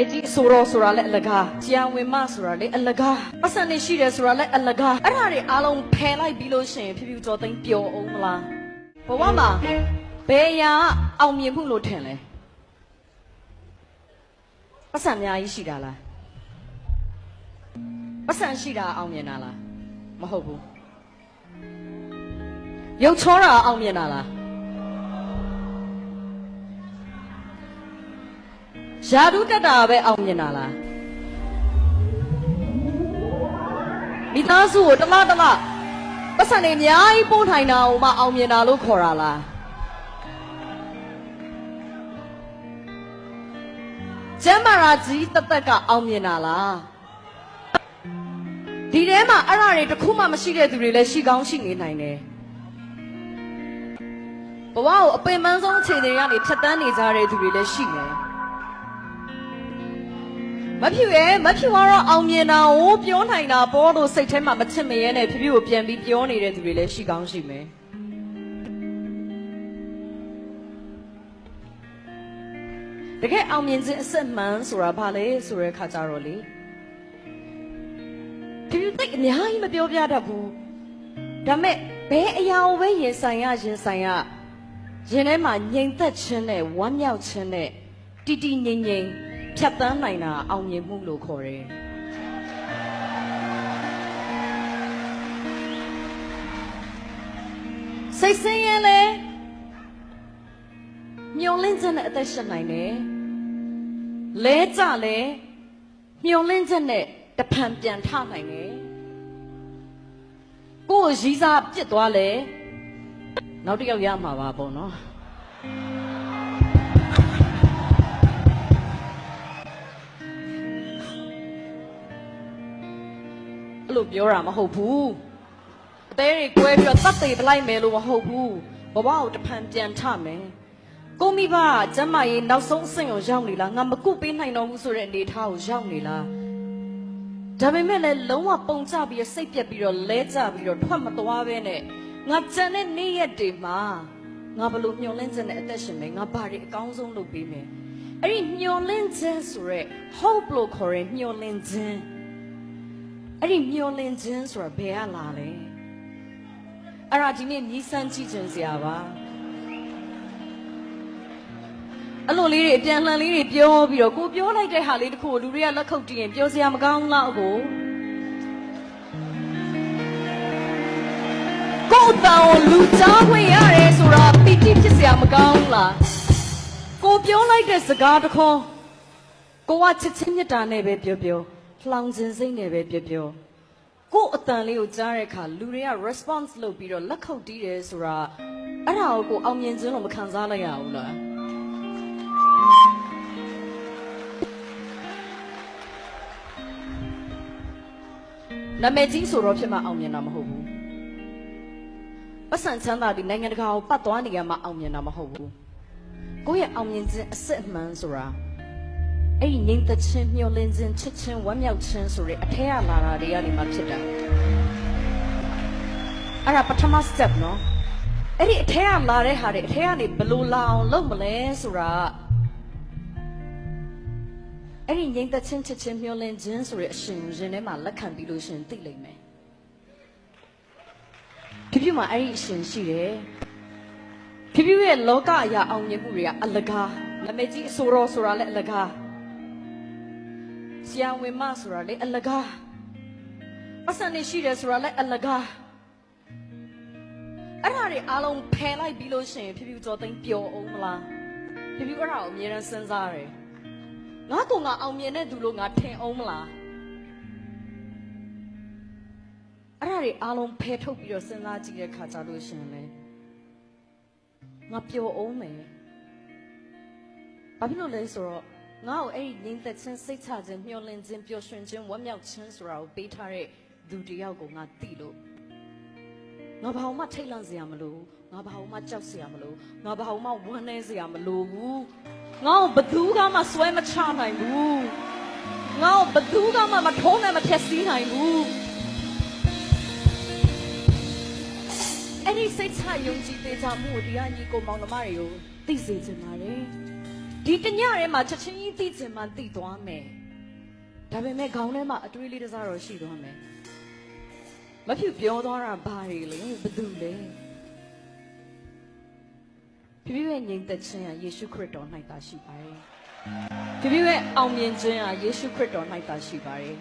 အကြီးဆိုတော့ဆိုတာလည်းအလကားကြံဝင်မဆိုတာလည်းအလကားပတ်စံနေရှိတယ်ဆိုတာလည်းအလကားအဲ့ဒါတွေအားလုံးဖယ်လိုက်ပြီးလို့ရှိရင်ဖြူဖြူကျော်သိန်းပျော်အောင်မလားဘဝမှာဘယ်ရာအောင်မြင်မှုလို့ထင်လဲပတ်စံအများကြီးရှိတာလားပတ်စံရှိတာအောင်မြင်တာလားမဟုတ်ဘူးရုပ်ချောတာအောင်မြင်တာလား ယာဒုတက်တာပဲအောင်မြင်တာလားမိသားစုကိုတလားတလားပတ်စံနေအများကြီးပို့ထိုင်တာကိုမှအောင်မြင်တာလို့ခေါ်တာလားကျမ်းမာရာကြီးတသက်ကအောင်မြင်တာလားဒီထဲမှာအဲ့ဓာတွေတစ်ခုမှမရှိတဲ့သူတွေလည်းရှိကောင်းရှိနေနိုင်တယ်ဘဝကိုအပင်ပန်းဆုံးအခြေအနေကနေဖြတ်တန်းနေကြတဲ့သူတွေလည်းရှိနေတယ် မဖြူရဲ့မဖြူကတော့အောင်မြင်တာကိုပြောနိုင်တာပေါ်လို့စိတ်ထဲမှာမချစ်မရဲနဲ့ဖြူဖြူကိုပြန်ပြီးပြောနေတဲ့သူတွေလည်းရှိကောင်းရှိမယ်တကယ်အောင်မြင်ခြင်းအစစ်မှန်ဆိုတာဘာလဲဆိုတဲ့ခါကြတော့လေဖြူဖြူတိတ်အများကြီးမပြောပြတတ်ဘူးဒါမဲ့ဘယ်အရာကိုပဲရင်ဆိုင်ရရင်ဆိုင်ရရင်ထဲမှာငြိမ်သက်ခြင်းနဲ့ဝမ်းမြောက်ခြင်းနဲ့တီတီငြိမ်ငြိမ် ဖြတ်တန်းနိုင်တာအောင်မြင်မှုလို့ခေါ်တယ်စိတ်ဆင်းရဲလဲမျောလင့်ချက်နဲ့အသက်ရှင်နိုင်တယ်လဲကြလဲမျောလင့်ချက်နဲ့တဖန်ပြန်ထနိုင်တယ်ကိုယ်ရီးစားပြစ်သွားလဲနောက်တစ်ယောက်ရမှာပါပေါ့နော် လိုပြောတာမဟုတ်ဘူးအသေးတွေကွဲပြီးတော့တတ်သိပလိုက်မယ်လို့မဟုတ်ဘူးဘဝကိုတဖန်ပြန်ထမယ်ကိုမိဘကကျမ်းမာရေးနောက်ဆုံးအဆင့်ကိုရောက်နေလားငါမကုပေးနိုင်တော့ဘူးဆိုတဲ့အနေအထားကိုရောက်နေလားဒါပေမဲ့လည်းလုံးဝပုံကျပြီးတော့စိတ်ပြက်ပြီးတော့လဲကျပြီးတော့ထွက်မသွားပဲနဲ့ငါကြံတဲ့နေ့ရက်တွေမှာငါဘလို့မျောလင်းချက်နဲ့အသက်ရှင်မယ်ငါဘာတွေအကောင်းဆုံးလုပ်ပေးမယ်အဲ့ဒီမျောလင်းခြင်းဆိုရက် hope လို့ခေါ်ရင်မျောလင်းခြင်း အဲ့ဒီမျောလင့်ခြင်းဆိုတာဘယ်ကလာလဲအဲ့ဒါဒီနေ့မြည်စမ်းကြည့်ခြင်းစရာပါအဲ့လိုလေးတွေအပြန်လှန်လေးတွေပြောပြီးတော့ကိုပြောလိုက်တဲ့ဟာလေးတစ်ခုကိုလူတွေကလက်ခုပ်တီးရင်ပြောစရာမကောင်းလားအကိုကိုယ်တောင်လူကြားခွင့်ရတယ်ဆိုတာပီတိဖြစ်စရာမကောင်းလားကိုပြောလိုက်တဲ့စကားတစ်ခွန်းကိုကချစ်ချင်းမြတ်တာနဲ့ပဲပြောပြော လှောင်ခြင်းစိတ်နဲ့ပဲပြောပြောကို့အတန်လေးကိုကြားတဲ့အခါလူတွေက response လုပ်ပြီးတော့လက်ခုပ်တီးတယ်ဆိုတာအဲ့ဒါကိုကိုအောင်မြင်ခြင်းလို့မခံစားလိုက်ရဘူးလားနာမည်ကြီးဆိုတော့ဖြစ်မှအောင်မြင်တာမဟုတ်ဘူးပတ်စံချမ်းသာဒီနိုင်ငံတကာကိုပတ်သွားနေရမှအောင်မြင်တာမဟုတ်ဘူးကိုယ့်ရဲ့အောင်မြင်ခြင်းအစစ်အမှန်ဆိုတာ အဲ့ဒီငိမ့်သက်ခြင်းမျောလင်းခြင်းချစ်ခြင်းဝမ်းမြောက်ခြင်းဆိုတဲ့အထက်ကလာတာတွေကနေမှဖြစ်တာအဲ့ဒါပထမ step နော်အဲ့ဒီအထက်ကလာတဲ့ဟာတွေအထက်ကနေဘယ်လိုလာအောင်လုပ်မလဲဆိုတာအဲ့ဒီငိမ့်သက်ခြင်းချစ်ခြင်းမျောလင်းခြင်းဆိုတဲ့အရှင်ကိုရင်ထဲမှာလက်ခံပြီးလို့ရှရင်သိလိမ့်မယ်ဖြစ်ဖြစ်မှာအဲ့ဒီအရှင်ရှိတယ်ဖြစ်ဖြစ်ရဲ့လောကအရာအောင်မြင်မှုတွေကအလကားနာမည်ကြီးအဆိုတော်ဆိုတာလည်းအလကား ဆရာဝင်မဆိုတာလေအလကားပတ်စံနေရှိတယ်ဆိုတာလေအလကားအဲ့ဒါတွေအားလုံးဖယ်လိုက်ပြီးလို့ရှိရင်ဖြူဖြူကျော်သိန်းပျော်အောင်မလားဖြူဖြူအဲ့ဒါကိုအမြဲတမ်းစဉ်းစားတယ်ငါကငါအောင်မြင်တဲ့သူလို့ငါထင်အောင်မလားအဲ့ဒါတွေအားလုံးဖယ်ထုတ်ပြီးတော့စဉ်းစားကြည့်တဲ့ခါကြလို့ရှိရင်လေငါပျော်အောင်မယ်ဘာဖြစ်လို့လဲဆိုတော့ ငါ့ကိုအဲ့ဒီငြိမ်သက်ခြင်းစိတ်ချခြင်းမျှော်လင့်ခြင်းပျော်ရွှင်ခြင်းဝမ်းမြောက်ခြင်းဆိုတာကိုပေးထားတဲ့သူတစ်ယောက်ကိုငါသိလို့ငါဘာမှထိတ်လန့်စရာမလိုဘူးငါဘာမှကြောက်စရာမလိုငါဘာမှဝမ်းနည်းစရာမလိုဘူးငါ့ကိုဘယ်သူကမှဆွဲမချနိုင်ဘူးငါ့ကိုဘယ်သူကမှမထုံးနဲ့မဖြက်စီးနိုင်ဘူးအဲ့ဒီစိတ်ချယုံကြည်သေးချမှုကိုတရားညီကိုမောင်နှမတွေကိုသိစေချင်ပါတယ် ဒီတညထဲမှာချက်ချင်းကြီးသိချင်မှသိသွားမယ်ဒါပေမဲ့ခေါင်းထဲမှာအတွေးလေးတစ်စားတော့ရှိသွားမယ်မဖြစ်ပြောသွားတာဘာတွေလဲဘယ်သူလဲပြပြရဲ့ငြိမ်သက်ခြင်းဟာယေရှုခရစ်တော်၌သာရှိပါတယ်ပြပြရဲ့အောင်မြင်ခြင်းဟာယေရှုခရစ်တော်၌သာရှိပါတယ်